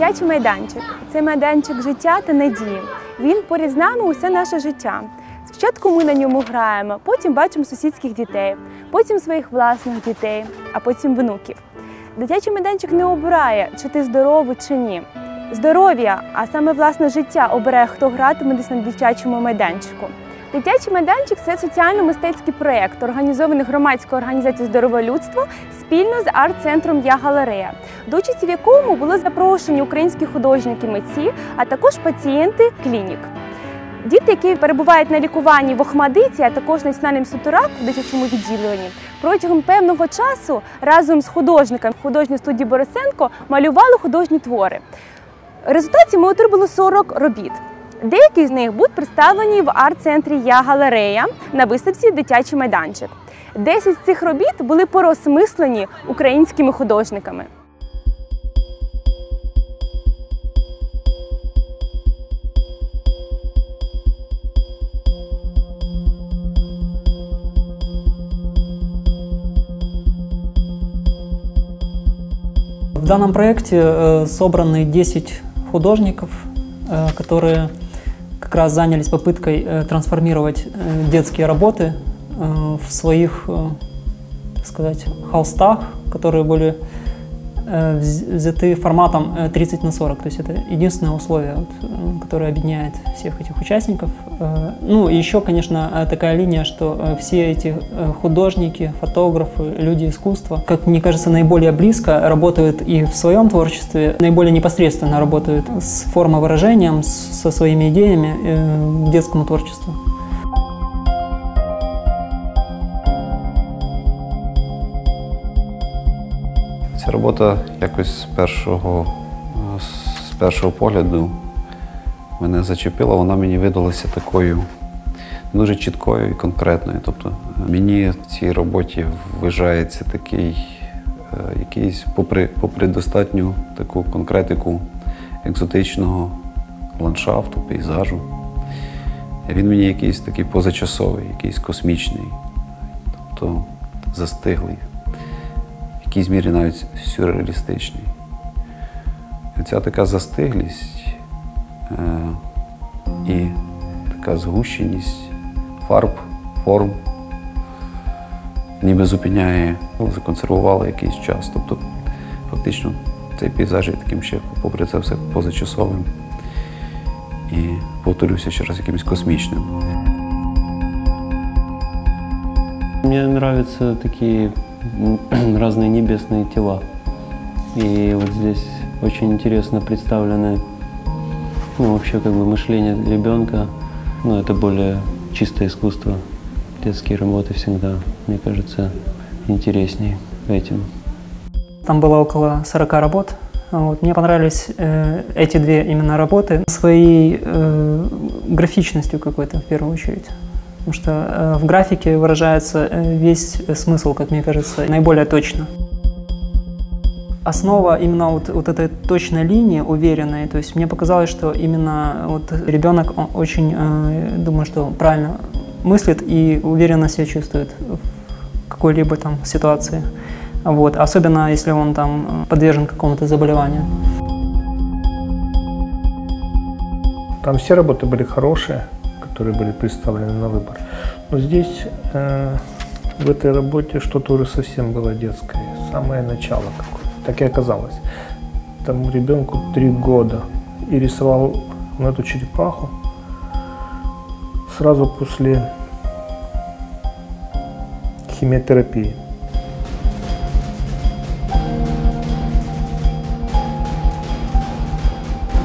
Дитячий майданчик це майданчик життя та надії. Він поряд з нами усе наше життя. Спочатку ми на ньому граємо, потім бачимо сусідських дітей, потім своїх власних дітей, а потім внуків. Дитячий майданчик не обирає, чи ти здоровий чи ні. Здоров'я, а саме власне життя обирає, хто гратиме десь на дитячому майданчику. Дитячий майданчик це соціально-мистецький проєкт, організований громадською організацією Здорове людство спільно з арт-центром Я Галерея, до участі в якому були запрошені українські художники митці, а також пацієнти клінік. Діти, які перебувають на лікуванні в Охмадиті, а також Національним Сутурак в дитячому відділенні, протягом певного часу разом з художником художньої студії Борисенко малювали художні твори. В ми отримали 40 робіт. Деякі з них будуть представлені в арт-центрі Я Галерея на виставці Дитячий майданчик. Десять з цих робіт були порозмислені українськими художниками. В данном проекте э, собраны 10 художников, э, которые как раз занялись попыткой э, трансформировать э, детские работы э, в своих, так сказать, холстах, которые были взяты форматом э, 30 на 40. То есть это единственное условие, вот, э, которое объединяет всех этих участников. Э, Ну и еще, конечно, э, такая линия, что э, все эти э, художники, фотографы, люди искусства, как мне кажется, наиболее близко работают и в своем творчестве, наиболее непосредственно работают с формовыражением, с- со своими идеями э, к детскому творчеству. Ця робота якось з першого, е, з першого погляду мене зачепила, вона мені видалася такою дуже чіткою і конкретною. Тобто е, мені в цій роботі вважається такий е, якийсь, попри, попри достатню таку конкретику екзотичного ландшафту, пейзажу. Він мені якийсь такий позачасовий, якийсь космічний, тобто застиглий якійсь мірі навіть сюрреалістичний. І ця така застиглість е, і така згущеність фарб, форм ніби зупиняє, ну, законсервувала якийсь час. Тобто, фактично, цей пейзаж є таким ще, попри це все позачасовим. І повторюся ще раз якимось космічним. Мне нравятся такие м, разные небесные тела. И вот здесь очень интересно представлены, ну, вообще как бы мышление ребенка. Ну, это более чистое искусство. Детские работы всегда, мне кажется, интереснее этим. Там было около 40 работ. Вот. Мне понравились э, эти две именно работы своей э, графичностью какой-то в первую очередь. Потому что э, в графике выражается э, весь смысл, как мне кажется, наиболее точно. Основа именно вот, вот этой точной линии, уверенной, то есть мне показалось, что именно вот ребенок очень, э, думаю, что правильно мыслит и уверенно себя чувствует в какой-либо там ситуации. Вот. Особенно если он там э, подвержен какому-то заболеванию. Там все работы были хорошие, которые были представлены на выбор. Но здесь, э, в этой работе, что-то уже совсем было детское. Самое начало какое-то. Так и оказалось. Тому ребенку три года. И рисовал он эту черепаху сразу после химиотерапии.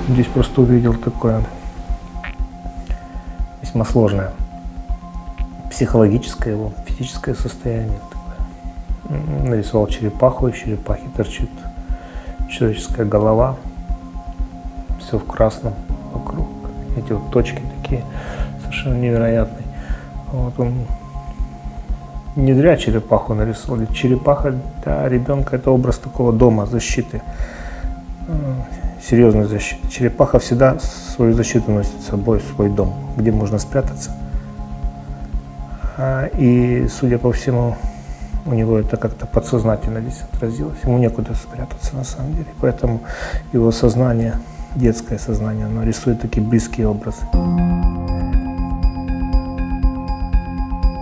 Здесь просто увидел такое весьма сложное психологическое его, физическое состояние. такое. М, Нарисовал черепаху, из черепахи торчит человеческая голова, все в красном вокруг. Эти вот точки такие совершенно невероятные. Вот он не зря черепаху нарисовал. Черепаха для ребенка это образ такого дома, защиты, серьезной защиты. Черепаха всегда свою защиту носит с собой, свой дом, где можно спрятаться. А, И, судя по всему, У него это как-то подсознательно здесь отразилось. Ему некуда спрятаться на самом деле. Поэтому его сознание, детское сознание, оно рисует такие близкие образы.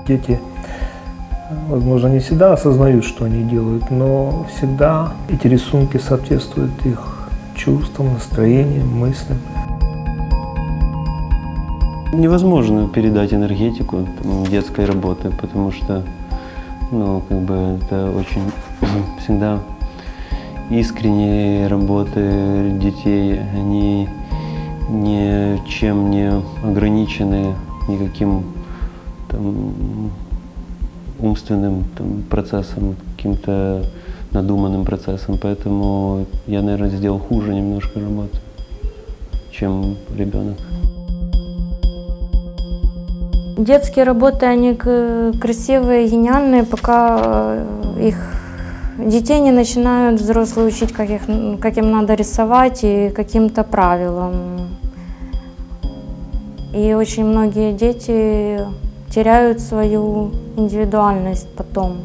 Дети, возможно, не всегда осознают, что они делают, но всегда эти рисунки соответствуют их чувствам, настроениям, мыслям. Невозможно передать энергетику детской работы, потому что, ну, как бы это очень всегда искренние работы детей, они ничем не ограничены никаким там, умственным там, процессом, каким-то надуманным процессом. Поэтому я, наверное, сделал хуже немножко работы, чем ребенок. Детские работы, они красивые, гениальные, пока э, их детей не начинают взрослые учить, как, их, как им надо рисовать и каким-то правилам. И очень многие дети теряют свою индивидуальность потом.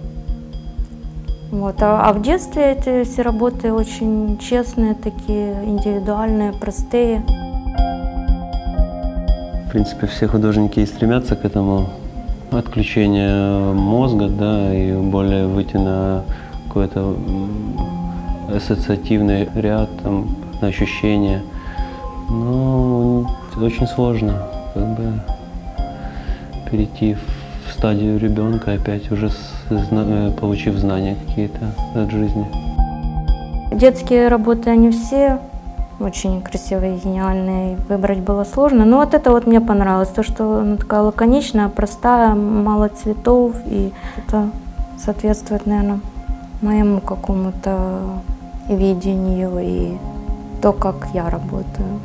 Вот. А, а в детстве эти все работы очень честные, такие индивидуальные, простые. В принципе, все художники и стремятся к этому отключению мозга, да, и более выйти на какой-то ассоциативный ряд, там, на ощущения. Это очень сложно, как бы перейти в стадию ребенка опять уже с- получив знания какие-то от жизни. Детские работы, они все очень красивые, гениальные. Выбрать было сложно. Но вот это вот мне понравилось. То, что она такая лаконичная, простая, мало цветов. И это соответствует, наверное, моему какому-то видению и то, как я работаю.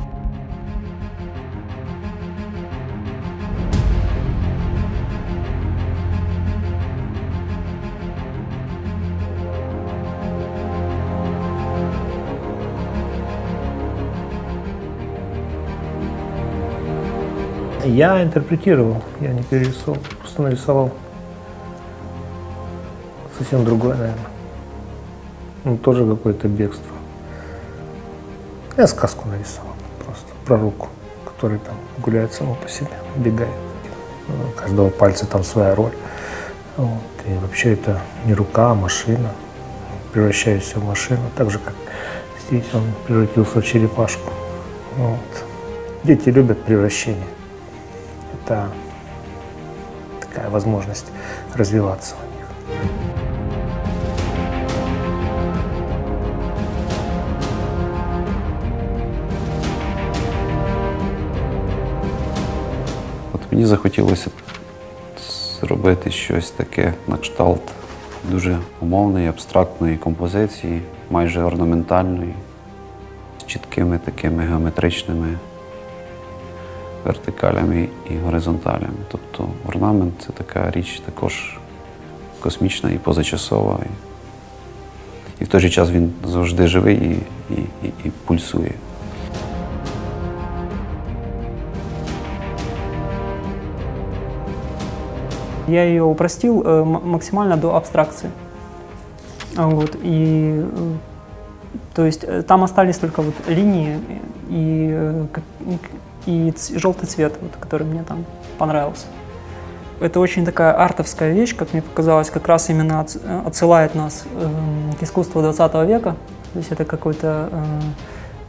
Я интерпретировал, я не перерисовал, просто нарисовал совсем другое, наверное. Ну, тоже какое-то бегство. Я сказку нарисовал просто про руку, который там гуляет само по себе, бегает. У каждого пальца там своя роль. Вот. И вообще это не рука, а машина. Превращаюсь в машину, так же, как здесь он превратился в черепашку. Вот. Дети любят превращение это такая возможность развиваться у них. Мені захотілося зробити щось таке на кшталт дуже умовної, абстрактної композиції, майже орнаментальної, з чіткими такими геометричними вертикалями і горизонталями. Тобто орнамент це така річ також космічна і позачасова. І, і в той же час він завжди живий і, і, і, і пульсує. Я ее упростил э, м- максимально до абстракции. А Вот, и, э, то есть э, там остались только вот линии и, э, как- и желтый цвет, вот, который мне там понравился. Это очень такая артовская вещь, как мне показалось, как раз именно э, отсылает нас эм, к искусству 20 века. То есть это какой-то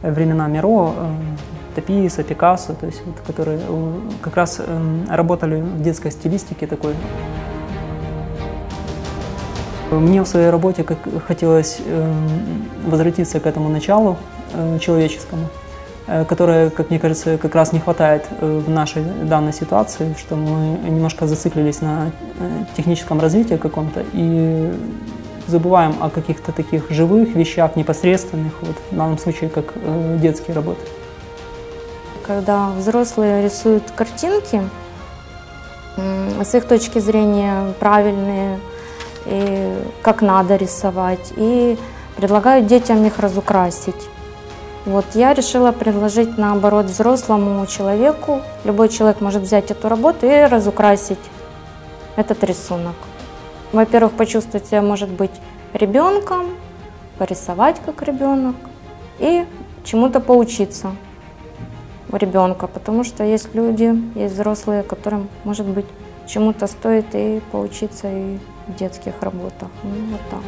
э, времена Миро, э, Тописа, Пикассо, то есть вот, которые э, как раз эм, работали в детской стилистике такой. Мне в своей работе как хотелось эм, возвратиться к этому началу э, человеческому, э, которое, как мне кажется, как раз не хватает э, в нашей данной ситуации, что мы немножко зациклились на э, техническом развитии каком-то и забываем о каких-то таких живых вещах, непосредственных, вот в данном случае как детские работы. Когда взрослые рисуют картинки, с их точки зрения правильные, и как надо рисовать, и предлагают детям их разукрасить. Вот я решила предложить наоборот взрослому человеку, любой человек может взять эту работу и разукрасить этот рисунок. во-первых, почувствовать себя, может быть, ребенком, порисовать как ребенок и чему-то поучиться у ребенка, потому что есть люди, есть взрослые, которым, может быть, чему-то стоит и поучиться и в детских работах. Ну, вот так.